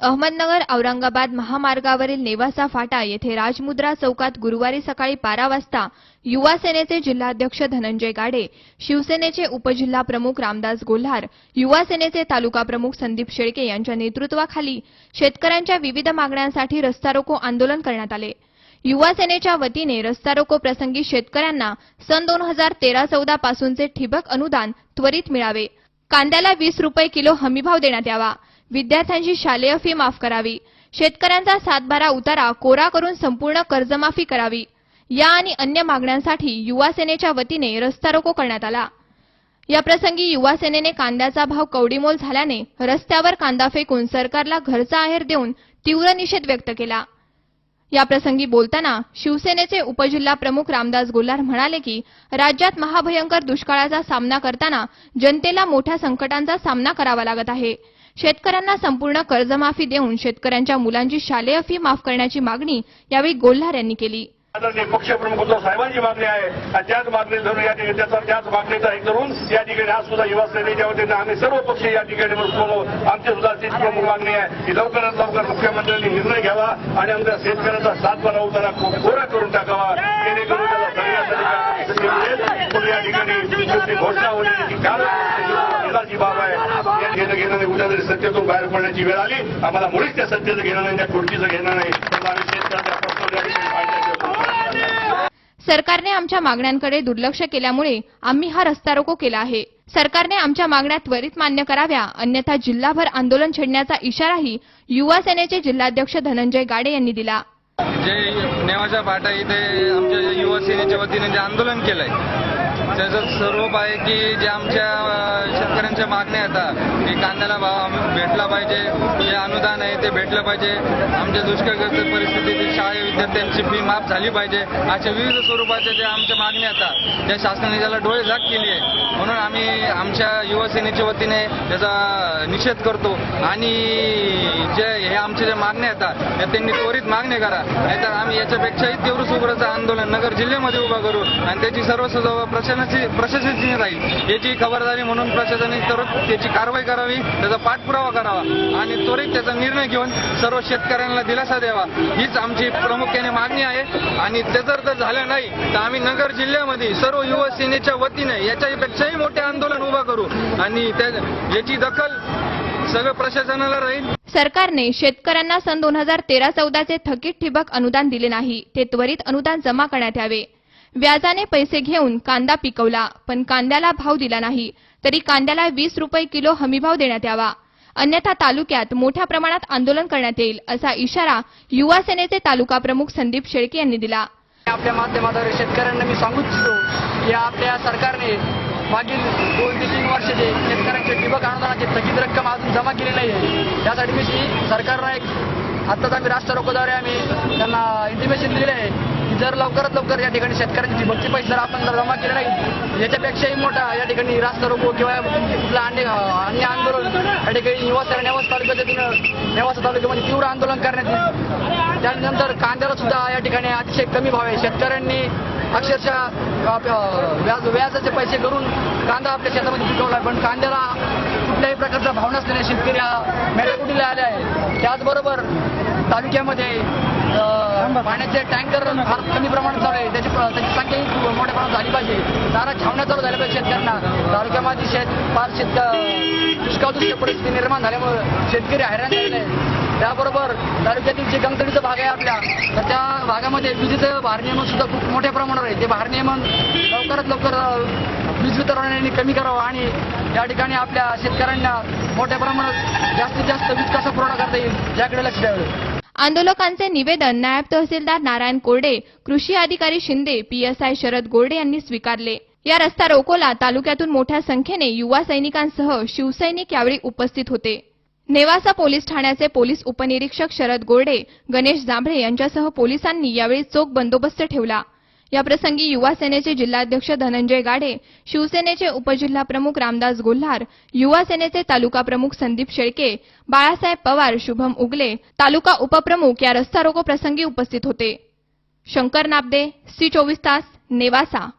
अहमदनगर औरंगाबाद महामार्गावरील नेवासा फाटा येथे राजमुद्रा चौकात गुरुवारी सकाळी बारा वाजता युवा सेनेचे जिल्हाध्यक्ष धनंजय गाडे शिवसेनेचे उपजिल्हा प्रमुख रामदास गोल्हार युवा सेनेचे तालुका प्रमुख संदीप शेळके यांच्या नेतृत्वाखाली शेतकऱ्यांच्या विविध मागण्यांसाठी रस्ता रोको आंदोलन करण्यात आले. युवा सेनेच्या वतीने रस्ता रोको प्रसंगी शेतकऱ्यांना सन दोन हजार तेरा चौदा पासूनचे ठिबक अनुदान त्वरित मिळावे. कांद्याला वीस रुपये किलो हमीभाव देण्यात यावा. विद्यार्थ्यांची शालेय फी माफ करावी. शेतकऱ्यांचा सातबारा उतारा कोरा करून संपूर्ण कर्जमाफी करावी. या आणि अन्य मागण्यांसाठी युवा सेनेच्या वतीने रस्ता रोको करण्यात आला. याप्रसंगी युवा सेनेने कांद्याचा भाव कवडीमोल झाल्याने रस्त्यावर कांदा फेकून सरकारला घरचा आहेर देऊन तीव्र निषेध व्यक्त केला. याप्रसंगी बोलताना शिवसेनेचे उपजिल्हा प्रमुख रामदास गोल्हार म्हणाले की राज्यात महाभयंकर दुष्काळाचा सामना करताना जनतेला मोठ्या संकटांचा सामना करावा लागत आहे. शेतकऱ्यांना संपूर्ण कर्जमाफी देऊन शेतकऱ्यांच्या मुलांची शालेय फी माफ करण्याची मागणी यावेळी गोल्हार यांनी केली. पक्षप्रमुख उद्धव साहेबांची मागणी आहे. आणि त्याच मागणी धरून या ठिकाणी त्याच मागणीचा हे करून या ठिकाणी आज सुद्धा युवा सेनेच्या वतीनं आम्ही सर्व पक्ष या ठिकाणी बसलो आमची सुद्धा तीच प्रमुख मागणी आहे की लवकरात लवकर मुख्यमंत्र्यांनी निर्णय घ्यावा आणि आमच्या शेतकऱ्यांचा सातबारा उतारा कोरा करून टाकावा. जेणेकरून त्याला सगळ्या या ठिकाणी घोषणा होण्याची की बाब आहे. या घेणं नाही. उद्या जरी सत्तेतून बाहेर पडण्याची वेळ आली आम्हाला मुळीच त्या सत्तेचं घेणं नाही त्या खुर्चीचं घेणं नाही. सरकारने आमच्या मागण्यांकडे दुर्लक्ष केल्यामुळे आम्ही हा रस्ता रोको केला आहे. सरकारने आमच्या मागण्या त्वरित मान्य कराव्या अन्यथा जिल्हाभर आंदोलन छेडण्याचा इशाराही युवा सेनेचे जिल्हाध्यक्ष धनंजय गाडे यांनी दिला. जे नेवाच्या फाटा इथे आमच्या युवा सेनेच्या वतीने जे आंदोलन केलंय त्याचं स्वरूप आहे की जे आमच्या शेतकऱ्यांच्या मागण्या येतात की कांद्याला भाव भेटला पाहिजे जे अनुदान आहे ते भेटलं पाहिजे. आमच्या दुष्काळग्रस्त परिस्थितीतील शाळे विद्यार्थ्यांची फी माफ झाली पाहिजे. अशा विविध स्वरूपाच्या ज्या आमच्या मागण्या येतात त्या शासनाने त्याला डोळे झाक केली आहे. म्हणून आम्ही आमच्या युवासेनेच्या वतीने त्याचा निषेध करतो. आणि जे हे आमच्या ज्या मागण्या येतात त्या त्यांनी त्वरित मागणी करा. नाहीतर आम्ही याच्यापेक्षाही तीव्र सुग्रचं आंदोलन नगर जिल्ह्यामध्ये उभा करू. आणि त्याची सर्वस्व प्रशासनाची प्रशासनाची राहील. याची खबरदारी म्हणून प्रशासनाने त्वरित त्याची कारवाई करावी त्याचा पाठपुरावा करावा आणि त्वरित त्याचा निर्णय घेऊन सर्व शेतकऱ्यांना दिलासा द्यावा. हीच आमची प्रामुख्याने मागणी आहे आणि ते जर झालं नाही तर आम्ही नगर जिल्ह्यामध्ये सर्व युवा सेनेच्या वतीने याच्यापेक्षाही मोठे आंदोलन उभं करू आणि त्या याची दखल सगळं प्रशासनाला राहील. सरकारने शेतकऱ्यांना सन दोन हजार तेरा चौदाचे थकीत ठिबक अनुदान दिले नाही. ते त्वरित अनुदान जमा करण्यात यावे. व्याजाने पैसे घेऊन कांदा पिकवला पण कांद्याला भाव दिला नाही. तरी कांद्याला वीस रुपये किलो हमीभाव देण्यात यावा. अन्यथा तालुक्यात मोठ्या प्रमाणात आंदोलन करण्यात येईल असा इशारा युवा सेनेचे तालुका प्रमुख संदीप शेळके यांनी दिला. आपल्या माध्यमाद्वारे शेतकऱ्यांना मी सांगू इच्छितो की आपल्या सरकारने मागील दोन ते तीन वर्षाचे शेतकऱ्यांचे ठिबक अनुदानाची थकीत रक्कम अजून जमा केली नाही आहे. त्यासाठी मी सरकारला एक आत्ताच आम्ही राष्ट्र रोखोद्वारे आम्ही त्यांना इंटिमेशन दिले आहे. जर लवकरात लवकर या ठिकाणी शेतकऱ्यांची भक्ती पैसे जर आपण जर जमा केले नाही याच्यापेक्षाही मोठा या ठिकाणी रास्ता रोको किंवा कुठला अन्य अन्य आंदोलन या ठिकाणी युवा नेवास नेवासा तालुक्यातून नेवासा तालुक्यामध्ये तीव्र आंदोलन करण्यात त्यानंतर कांद्याला सुद्धा या ठिकाणी अतिशय कमी भाव आहे. शेतकऱ्यांनी अक्षरशः व्याज व्याजाचे पैसे करून कांदा आपल्या शेतामध्ये पिकवला पण कांद्याला कुठल्याही प्रकारचा भाव नसलेल्या शेतकरी हा मेटाकुटीला आले आहे त्याचबरोबर तालुक्यामध्ये पाण्याचे टँकर फार कमी प्रमाणात चालू आहे. त्याची त्याची संख्याही खूप मोठ्या प्रमाणात झाली पाहिजे. दारा छावण्या चालू झाल्या पाहिजे शेतकऱ्यांना. तालुक्यामध्ये शेत फार शेत दुष्काळदृष्टी परिस्थिती निर्माण झाल्यामुळे शेतकरी हैराण झालेले आहेत. त्याबरोबर तालुक्यातील जे गंगतडीचा भाग आहे आपल्या तर त्या भागामध्ये विजेचं भारनियमन सुद्धा खूप मोठ्या प्रमाणावर आहे. ते भारनियमन लवकरात लवकर वीज वितरणाने कमी करावं आणि या ठिकाणी आपल्या शेतकऱ्यांना मोठ्या प्रमाणात जास्तीत जास्त वीज कसा पुरवठा करता येईल याकडे लक्ष द्यावे. आंदोलकांचे निवेदन नायब तहसीलदार नारायण कोरडे कृषी अधिकारी शिंदे पीएसआय शरद गोरडे यांनी स्वीकारले. या रस्ता रोकोला तालुक्यातून मोठ्या संख्येने युवा सैनिकांसह शिवसैनिक यावेळी उपस्थित होते. नेवासा पोलीस ठाण्याचे पोलीस उपनिरीक्षक शरद गोरडे गणेश जांभळे यांच्यासह पोलिसांनी यावेळी चोख बंदोबस्त ठेवला. याप्रसंगी युवा सेनेचे जिल्हाध्यक्ष धनंजय गाडे शिवसेनेचे उपजिल्हा प्रमुख रामदास गोल्हार युवा सेनेचे तालुका प्रमुख संदीप शेळके बाळासाहेब पवार शुभम उगले तालुका उपप्रमुख या रस्ता रोको प्रसंगी उपस्थित होते. शंकर नाबदे सी चोवीस तास नेवासा.